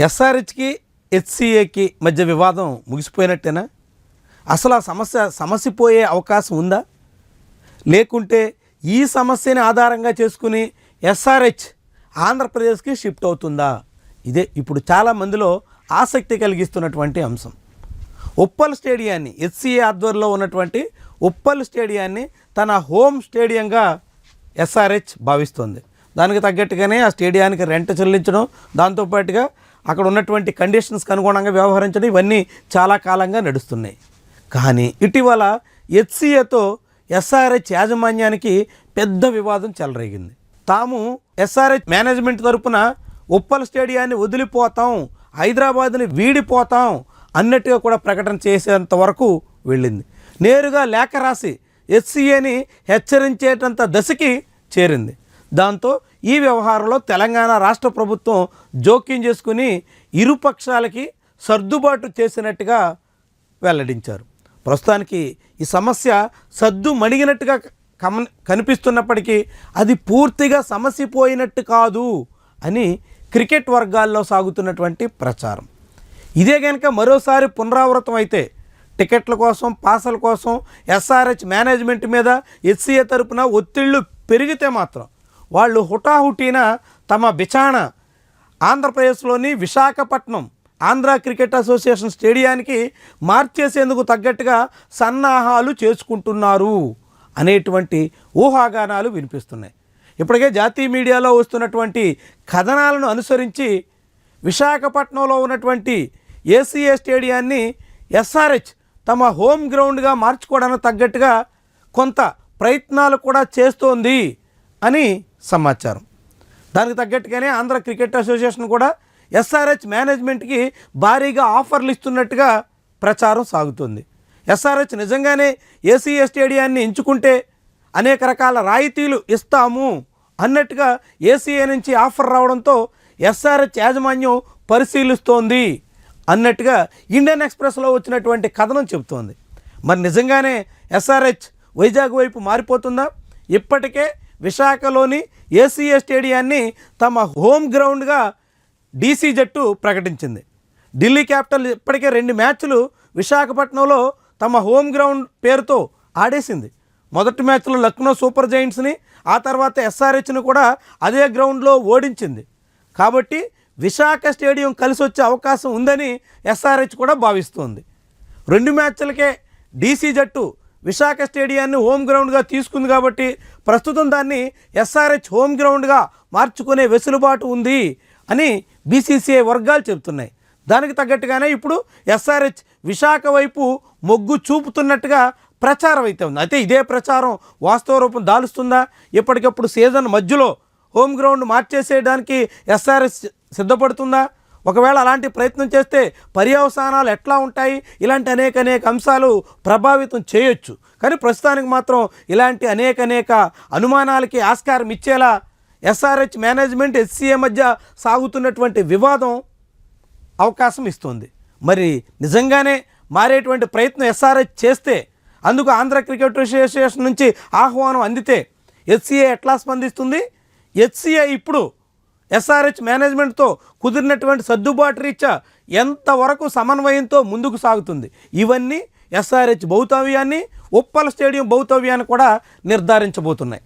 ఎస్ఆర్హెచ్కి హెచ్సిఏకి మధ్య వివాదం ముగిసిపోయినట్టేనా? అసలు ఆ సమస్య సమసిపోయే అవకాశం ఉందా? లేకుంటే ఈ సమస్యని ఆధారంగా చేసుకుని ఎస్ఆర్హెచ్ ఆంధ్రప్రదేశ్కి షిఫ్ట్ అవుతుందా? ఇదే ఇప్పుడు చాలా మందిలో ఆసక్తి కలిగిస్తున్నటువంటి అంశం. ఉప్పల్ స్టేడియాన్ని హెచ్సిఏ ఆధ్వర్యంలో ఉన్నటువంటి ఉప్పల్ స్టేడియాన్ని తన హోమ్ స్టేడియంగా ఎస్ఆర్హెచ్ భావిస్తోంది. దానికి తగ్గట్టుగానే ఆ స్టేడియానికి రెంట్ చెల్లించడం దాంతోపాటుగా అక్కడ ఉన్నటువంటి కండిషన్స్కి అనుగుణంగా వ్యవహరించడం ఇవన్నీ చాలా కాలంగా నడుస్తున్నాయి. కానీ ఇటీవల హెచ్సిఏతో ఎస్ఆర్హెచ్ యాజమాన్యానికి పెద్ద వివాదం చెలరేగింది. తాము ఎస్ఆర్హెచ్ మేనేజ్మెంట్ తరపున ఉప్పల్ స్టేడియాన్ని వదిలిపోతాం హైదరాబాద్ని వీడిపోతాం అన్నట్టుగా కూడా ప్రకటన చేసేంత వరకు వెళ్ళింది. నేరుగా లేఖ రాసి హెచ్సిఏని హెచ్చరించేటంత దశకి చేరింది. దాంతో ఈ వ్యవహారంలో తెలంగాణ రాష్ట్ర ప్రభుత్వం జోక్యం చేసుకుని ఇరుపక్షాలకి సర్దుబాటు చేసినట్టుగా వెల్లడించారు. ప్రస్తుతానికి ఈ సమస్య సద్దు మణిగినట్టుగా కమ కనిపిస్తున్నప్పటికీ అది పూర్తిగా సమసిపోయినట్టు కాదు అని క్రికెట్ వర్గాల్లో సాగుతున్నటువంటి ప్రచారం. ఇదే కనుక మరోసారి పునరావృతం అయితే టికెట్ల కోసం పాసల కోసం ఎస్ఆర్హెచ్ మేనేజ్మెంట్ మీద ఎస్సీఏ తరపున ఒత్తిళ్ళు పెరిగితే మాత్రం వాళ్ళు హుటాహుటీన తమ బిచాణ ఆంధ్రప్రదేశ్లోని విశాఖపట్నం ఆంధ్ర క్రికెట్ అసోసియేషన్ స్టేడియానికి మార్చేసేందుకు తగ్గట్టుగా సన్నాహాలు చేసుకుంటున్నారు అనేటువంటి ఊహాగానాలు వినిపిస్తున్నాయి. ఇప్పటికే జాతీయ మీడియాలో వస్తున్నటువంటి కథనాలను అనుసరించి విశాఖపట్నంలో ఉన్నటువంటి ఏసీఏ స్టేడియాన్ని ఎస్ఆర్హెచ్ తమ హోమ్ గ్రౌండ్గా మార్చుకోవడానికి తగ్గట్టుగా కొంత ప్రయత్నాలు కూడా చేస్తోంది. అని సమాచారం. దానికి తగ్గట్టుగానే ఆంధ్ర క్రికెట్ అసోసియేషన్ కూడా ఎస్ఆర్హెచ్ మేనేజ్మెంట్కి భారీగా ఆఫర్లు ఇస్తున్నట్టుగా ప్రచారం సాగుతుంది. ఎస్ఆర్హెచ్ నిజంగానే ఏసీఏ స్టేడియాన్ని ఎంచుకుంటే అనేక రకాల రాయితీలు ఇస్తాము అన్నట్టుగా ఏసీఏ నుంచి ఆఫర్ రావడంతో ఎస్ఆర్హెచ్ యాజమాన్యం పరిశీలిస్తోంది అన్నట్టుగా ఇండియన్ ఎక్స్ప్రెస్లో వచ్చినటువంటి కథనం చెబుతోంది. మరి నిజంగానే ఎస్ఆర్హెచ్ వైజాగ్ వైపు మారిపోతుందా? ఇప్పటికే విశాఖలోని ఏసీఏ స్టేడియాన్ని తమ హోమ్ గ్రౌండ్గా డీసీ జట్టు ప్రకటించింది. ఢిల్లీ క్యాపిటల్ ఇప్పటికే రెండు మ్యాచ్లు విశాఖపట్నంలో తమ హోమ్ గ్రౌండ్ పేరుతో ఆడేసింది. మొదటి మ్యాచ్లో లక్నో సూపర్ జైంట్స్ని ఆ తర్వాత ఎస్ఆర్హెచ్ను కూడా అదే గ్రౌండ్లో ఓడించింది. కాబట్టి విశాఖ స్టేడియం కలిసి వచ్చే అవకాశం ఉందని ఎస్ఆర్హెచ్ కూడా భావిస్తోంది. రెండు మ్యాచ్లకే డీసీ జట్టు విశాఖ స్టేడియాన్ని హోమ్ గ్రౌండ్గా తీసుకుంది కాబట్టి ప్రస్తుతం దాన్ని ఎస్ఆర్హెచ్ హోమ్ గ్రౌండ్గా మార్చుకునే వెసులుబాటు ఉంది అని బీసీసీఐ వర్గాలు చెబుతున్నాయి. దానికి తగ్గట్టుగానే ఇప్పుడు ఎస్ఆర్హెచ్ విశాఖ వైపు మొగ్గు చూపుతున్నట్టుగా ప్రచారం అయితే ఉంది. అయితే ఇదే ప్రచారం వాస్తవ రూపం దాలుస్తుందా? ఇప్పటికప్పుడు సీజన్ మధ్యలో హోమ్ గ్రౌండ్ మార్చేసేయడానికి ఎస్ఆర్ఎస్ సిద్ధపడుతుందా? ఒకవేళ అలాంటి ప్రయత్నం చేస్తే పర్యవసానాలు ఎట్లా ఉంటాయి? ఇలాంటి అనేక అనేక అంశాలు ప్రభావితం చేయొచ్చు. కానీ ప్రస్తుతానికి మాత్రం ఇలాంటి అనేక అనేక అనుమానాలకి ఆస్కారం ఇచ్చేలా ఎస్ఆర్హెచ్ మేనేజ్మెంట్ ఎస్సీఏ మధ్య సాగుతున్నటువంటి వివాదం అవకాశం ఇస్తుంది. మరి నిజంగానే మారేటువంటి ప్రయత్నం ఎస్ఆర్హెచ్ చేస్తే అందుకు ఆంధ్ర క్రికెట్ అసోసియేషన్ నుంచి ఆహ్వానం అందితే హెచ్సిఏ ఎట్లా స్పందిస్తుంది? హెచ్సిఏ ఇప్పుడు ఎస్ఆర్హెచ్ మేనేజ్మెంట్తో కుదిరినటువంటి సర్దుబాటు రీత్యా ఎంతవరకు సమన్వయంతో ముందుకు సాగుతుంది? ఇవన్నీ ఎస్ఆర్హెచ్ భౌతవ్యాన్ని ఉప్పల్ స్టేడియం భౌతవ్యాన్ని కూడా నిర్ధారించబోతున్నాయి.